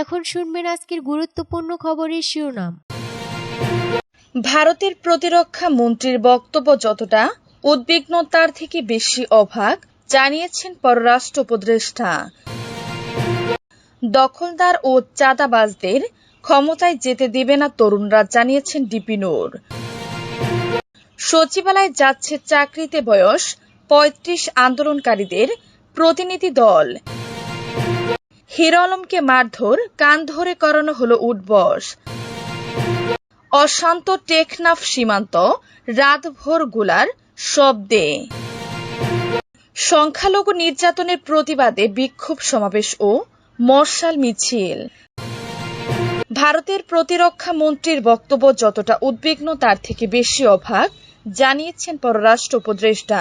এখন শুনবেন আজকের গুরুত্বপূর্ণ খবরের শিরোনাম। ভারতের প্রতিরক্ষা মন্ত্রীর বক্তব্য যতটা, উদ্বিগ্ন তার থেকে বেশি অভাগ জানিয়েছেন পররাষ্ট্র উপদেষ্টা। দখলদার ও চাঁদাবাজদের ক্ষমতায় যেতে দেবে না তরুণরা জানিয়েছেন ডিপি নূর। সচিবালয় যাচ্ছে চাকরিতে বয়স পঁয়ত্রিশ আন্দোলনকারীদের প্রতিনিধি দল। হিরো আলমকে মারধর, কান ধরে করানো হলো উঠবস অশান্ত টেকনাফ সীমান্ত, রাতভরগুলার শব্দে। সংখ্যালঘু নির্যাতনের প্রতিবাদে বিক্ষোভ সমাবেশ ও মশাল মিছিল। ভারতের প্রতিরক্ষা মন্ত্রীর বক্তব্য যতটা উদ্বিগ্ন, তার থেকে বেশি অভাগ জানিয়েছেন পররাষ্ট্র উপদেষ্টা।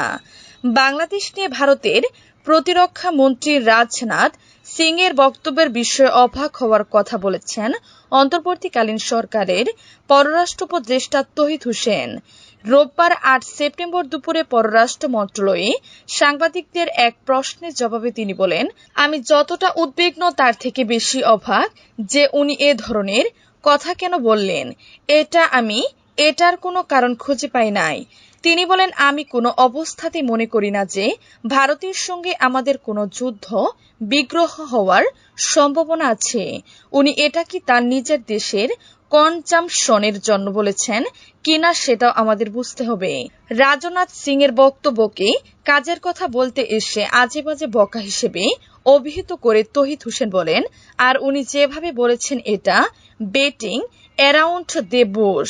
বাংলাদেশ নিয়ে ভারতের প্রতিরক্ষা মন্ত্রী রাজনাথ সিং এর বক্তব্যের বিষয়ে অবাক হওয়ার কথা বলেছেন অন্তর্বর্তীকালীন সরকারের পররাষ্ট্র উপদেষ্টা তহিদ হোসেন। রোববার আট সেপ্টেম্বর দুপুরে পররাষ্ট্র মন্ত্রণালয়ে সাংবাদিকদের এক প্রশ্নের জবাবে তিনি বলেন, আমি যতটা উদ্বিগ্ন তার থেকে বেশি অবাক যে উনি এ ধরনের কথা কেন বললেন। এটা আমি, এটার কোনো কারণ খুঁজে পাই নাই। তিনি বলেন, আমি কোনো অবস্থাতেই মনে করি না যে ভারতের সঙ্গে আমাদের কোনো যুদ্ধ, বিগ্রহ হওয়ার সম্ভাবনা আছে। উনি এটা কি তার নিজের দেশের কনজামশনের জন্য বলেছেন কিনা সেটাও আমাদের বুঝতে হবে। রাজনাথ সিং এর বক্তব্যকে কাজের কথা বলতে এসে আজে বাজে বকা হিসেবে অভিহিত করে তহিদ হোসেন বলেন, আর উনি যেভাবে বলেছেন এটা বেটিং অ্যারাউন্ড দে বুশ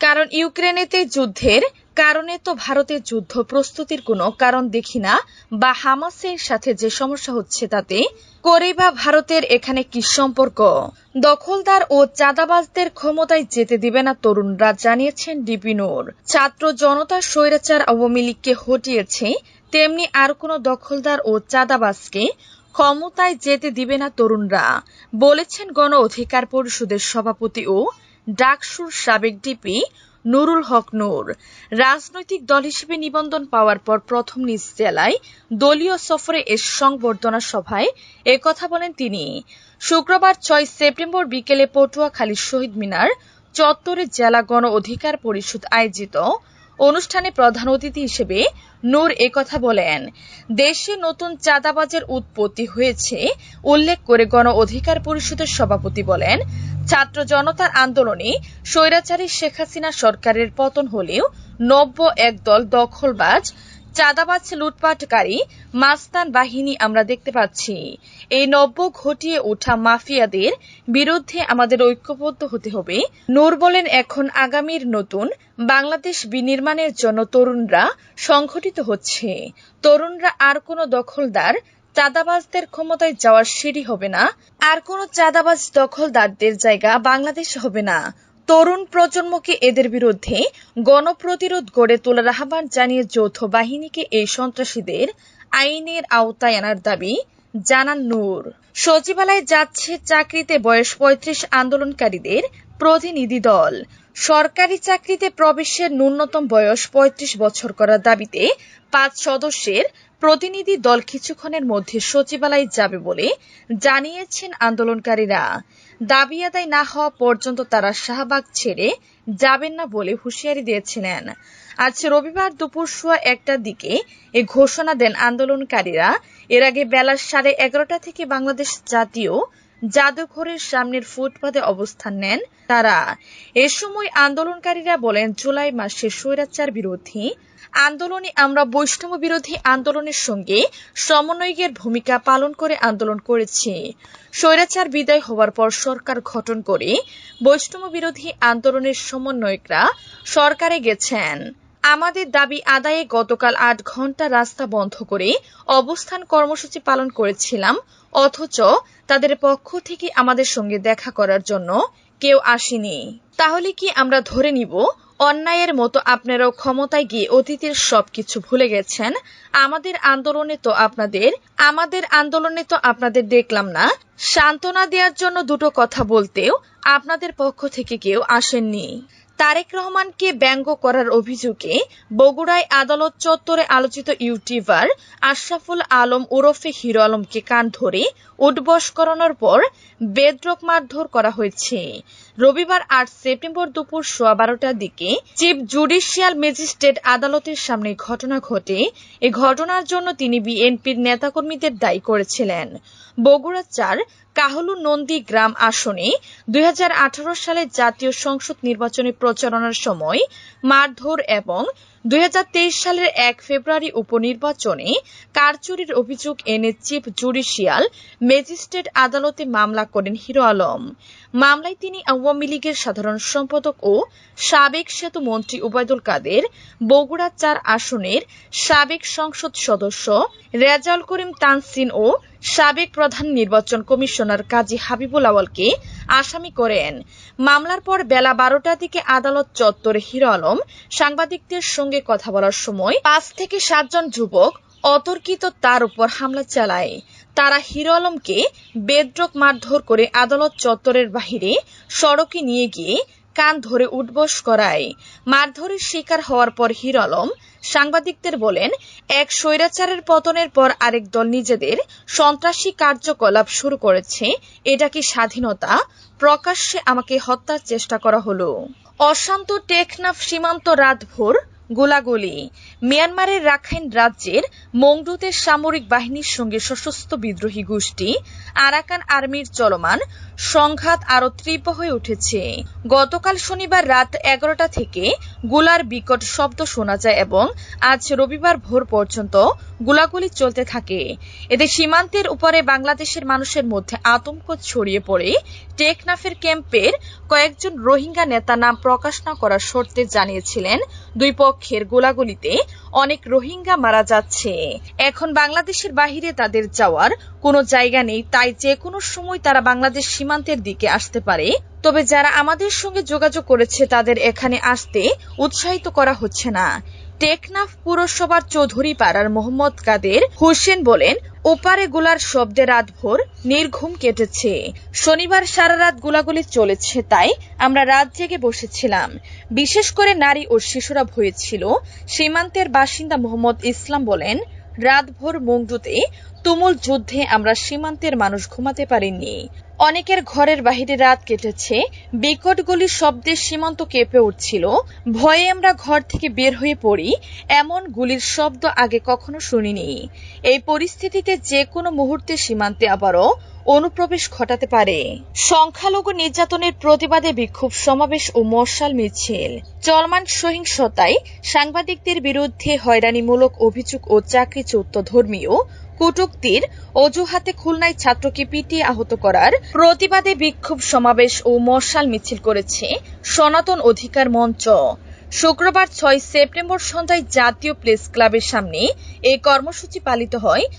কারণ ইউক্রেনেতে যুদ্ধের কারণে তো ভারতের যুদ্ধ প্রস্তুতির কোনো কারণ দেখি না। বা হামাসের সাথে যে সমস্যা হচ্ছে তাতে করেই বা ভারতের এখানে কি সম্পর্ক? দখলদার ও চাঁদাবাজদের ক্ষমতায় যেতে দিবে না তরুণরা, জানিয়েছেন ডিপি নূর। ছাত্র জনতা স্বৈরাচার আওয়ামী লীগকে হটিয়েছে, তেমনি আর কোনো দখলদার ও চাঁদাবাজকে ক্ষমতায় যেতে দিবে না তরুণরা, বলেছেন গণ অধিকার পরিষদের সভাপতি ও ডাকসুর সাবেক ডিপি নুরুল হক নূর। রাজনৈতিক দল হিসেবে নিবন্ধন পাওয়ার পর প্রথম নিজ জেলায় দলীয় সফরে এ সংবর্ধনা সভায় একথা বলেন তিনি। শুক্রবার ছয় সেপ্টেম্বর বিকেলে পটুয়াখালী শহীদ মিনার চত্বরে জেলা গণ অধিকার পরিষদ আয়োজিত অনুষ্ঠানে প্রধান অতিথি হিসেবে নূর একথা বলেন, দেশে নতুন চাঁদাবাজের উৎপত্তি হয়েছে, উল্লেখ করে গণ অধিকার পরিষদের সভাপতি বলেন ছাত্র জনতার আন্দোলনে স্বৈরাচারী শেখ হাসিনা সরকারের পতন হলেও নব্য একদল দখলবাজ, চাঁদাবাজ, লুটপাটকারী মাস্তান বাহিনী আমরা দেখতে পাচ্ছি। এই নব্য ঘটিয়ে ওঠা মাফিয়াদের বিরুদ্ধে আমাদের ঐক্যবদ্ধ হতে হবে। নূর বলেন, এখন আগামীর নতুন বাংলাদেশ বিনির্মাণের জন্য তরুণরা সংগঠিত হচ্ছে। তরুণরা আর কোনো দখলদার চাঁদাবাজদের ক্ষমতায় যাওয়ার সিঁড়ি হবে না, আর কোনো চাঁদাবাজ দখলদারদের জায়গা বাংলাদেশ হবে না। তরুণ প্রজন্মকে এদের বিরুদ্ধে গণপ্রতিরোধ গড়ে তোলার আহ্বান জানিয়ে যৌথ বাহিনীকে এই সন্ত্রাসীদের আইনের আওতায় আনার দাবি জানান নূর। সচিবালয়ে যাচ্ছে চাকরিতে বয়স পঁয়ত্রিশ আন্দোলনকারীদের প্রতিনিধি দল। সরকারি চাকরিতে প্রবেশের ন্যূনতম বয়স পঁয়ত্রিশ বছর করার দাবিতে পাঁচ সদস্যের প্রতিনিধি দল কিছুক্ষণের মধ্যে সচিবালয়ে যাবে বলে জানিয়েছেন আন্দোলনকারীরা। দাবি আদায় না হওয়া পর্যন্ত তারা শাহবাগ ছেড়ে যাবেন না বলে হুঁশিয়ারি দিয়েছিলেন। আজ রবিবার দুপুর সোয়া একটার দিকে এ ঘোষণা দেন আন্দোলনকারীরা। এর আগে বেলা সাড়ে এগারোটা থেকে বাংলাদেশ জাতীয় জাদুঘরের সামনের ফুটপাতে অবস্থান নেন তারা। এ সময় আন্দোলনকারীরা বলেন, জুলাই মাসে স্বৈরাচার বিরোধী আন্দোলনে আমরা বৈষ্ণব বিরোধী আন্দোলনের সঙ্গে সমন্বয়ের ভূমিকা পালন করে আন্দোলন করেছি। স্বৈরাচার বিদায় হওয়ার পর সরকার গঠন করে বৈষ্ণব বিরোধী আন্দোলনের সমন্বয়করা সরকারে গেছেন। আমাদের দাবি আদায়ে গতকাল আট ঘণ্টা রাস্তা বন্ধ করে অবস্থান কর্মসূচি পালন করেছিলাম, অথচ তাদের পক্ষ থেকে আমাদের সঙ্গে দেখা করার জন্য কেউ আসেনি। তাহলে কি আমরা ধরে নিব, অন্যায়ের মতো আপনারাও ক্ষমতায় গিয়ে অতীতের সবকিছু ভুলে গেছেন? আমাদের আন্দোলনে তো আপনাদের, আমাদের আন্দোলনে তো আপনাদের দেখলাম না। সান্ত্বনা দেওয়ার জন্য দুটো কথা বলতেও আপনাদের পক্ষ থেকে কেউ আসেননি। তারেক রহমানকে ব্যঙ্গ করার অভিযোগে বগুড়ায় আদালত চত্বরে আলোচিত ইউটিউবার আশরাফুল আলম ওরফে হিরো আলমকে কান ধরে উঠবস করানোর পর বেদরক মারধর করা হয়েছে। রবিবার আট সেপ্টেম্বর দুপুর সোয়া বারোটার দিকে চিফ জুডিশিয়াল ম্যাজিস্ট্রেট আদালতের সামনে ঘটনা ঘটে। এ ঘটনার জন্য তিনি বিএনপির নেতাকর্মীদের দায়ী করেছিলেন। বগুড়া চার কাহলু নন্দী গ্রাম আসনে দুই হাজার আঠারো সালে জাতীয় সংসদ নির্বাচনে প্রচারণার সময় মারধর এবং দুই হাজার তেইশ সালের এক ফেব্রুয়ারি উপনির্বাচনে কারচুরির অভিযোগ এনে চিফ জুডিশিয়াল ম্যাজিস্ট্রেট আদালতে মামলা করেন হিরো আলম। মামলায় তিনি আওয়ামী লীগের সাধারণ সম্পাদক ও সাবেক সেতু মন্ত্রী উবায়দুল কাদের, বগুড়া চার আসনের সাবেক সংসদ সদস্য রেজাউল করিম তানসিন ও সাবেক প্রধান নির্বাচন কমিশনার কাজী হাবিবুল আওয়ালকে আসামি করেন। মামলার পর বেলা বারোটার দিকে আদালত চত্বরে হিরো আলম সাংবাদিকদের সঙ্গে কথা বলার সময় পাঁচ থেকে সাতজন যুবক অতর্কিত তার উপর হামলা চালায়। তারা হিরো আলমকে বেদরক মারধর করে আদালত চত্বরের বাহিরে সড়কে নিয়ে গিয়ে কান ধরে উঠবস করায়। মারধরের শিকার হওয়ার পর হিরো আলম সাংবাদিকদের বলেন, এক স্বৈরাচারের পতনের পর আরেক দল নিজেদের সন্ত্রাসী কার্যকলাপ শুরু করেছে। এটা কি স্বাধীনতা? প্রকাশ্যে আমাকে হত্যার চেষ্টা করা হলো। অশান্ত টেকনাফ সীমান্ত রাতভর গোলাগুলি। মিয়ানমারের রাখাইন রাজ্যের মংডুতে সামরিক বাহিনীর সঙ্গে সশস্ত্র বিদ্রোহী গোষ্ঠী আরাকান আর্মির চলমান সংঘাত আরও তীব্র হয়ে উঠেছে। গতকাল শনিবার রাত এগারোটা থেকে গোলার বিকট শব্দ শোনা যায় এবং আজ রবিবার ভোর পর্যন্ত গোলাগুলি চলতে থাকে। এতে সীমান্তের উপরে বাংলাদেশের মানুষের মধ্যে আতঙ্ক ছড়িয়ে পড়ে। টেকনাফের ক্যাম্পের কয়েকজন রোহিঙ্গা নেতা নাম প্রকাশ না করার শর্তে জানিয়েছিলেন দুই পক্ষের গোলাগুলিতে অনেক রোহিঙ্গা মারা যাচ্ছে। এখন বাংলাদেশের বাহিরে তাদের যাওয়ার কোনো জায়গা নেই, তাই যে কোনো সময় তারা বাংলাদেশ সীমান্তের দিকে আসতে পারে। তবে যারা আমাদের সঙ্গে যোগাযোগ করেছে, তাদের এখানে আসতে উৎসাহিত করা হচ্ছে না। টেকনাফ পুরসভার চৌধুরী পাড়ার মোহাম্মদ কাদের হোসেন বলেন ওপারে গোলার শব্দে রাতভর নির্ঘুম কেটেছে। শনিবার সারা রাত গোলাগুলি চলেছে, তাই আমরা রাত জেগে বসেছিলাম। বিশেষ করে নারী ও শিশুরা ভয়ে ছিল সীমান্তের বাসিন্দা মোহাম্মদ ইসলাম বলেন রাতভর মংডুতে তুমুল যুদ্ধে আমরা সীমান্তের মানুষ ঘুমাতে পারিনি। অনেকের ঘরের বাহিরে রাত কেটেছে। বিকট গুলির শব্দে সীমান্ত কেঁপে উঠছিল। ভয়ে আমরা ঘর থেকে বের হয়ে পড়ি। এমন গুলির শব্দ আগে কখনো শুনিনি। এই পরিস্থিতিতে যে কোনো মুহূর্তে সীমান্তে আবারও অনুপ্রবেশ ঘটাতে পারে। সংখ্যালঘু নির্যাতনের প্রতিবাদে বিক্ষোভ সমাবেশ ও মশাল মিছিল। চলমান সহিংসতায় সাংবাদিকদের বিরুদ্ধে হয়রানিমূলক অভিযোগ ও চাকরিচ্যুত ধর্মীয় কটূক্তির অজুহাতে খুলনায় ছাত্রকে পিটিয়ে আহত করার প্রতিবাদে বিক্ষোভ সমাবেশ ও মশাল মিছিল করেছে সনাতন অধিকার মঞ্চ। শুক্রবার ছয় সেপ্টেম্বর সন্ধ্যায় জাতীয় প্রেস ক্লাবের সামনে এই কর্মসূচি পালিত হয়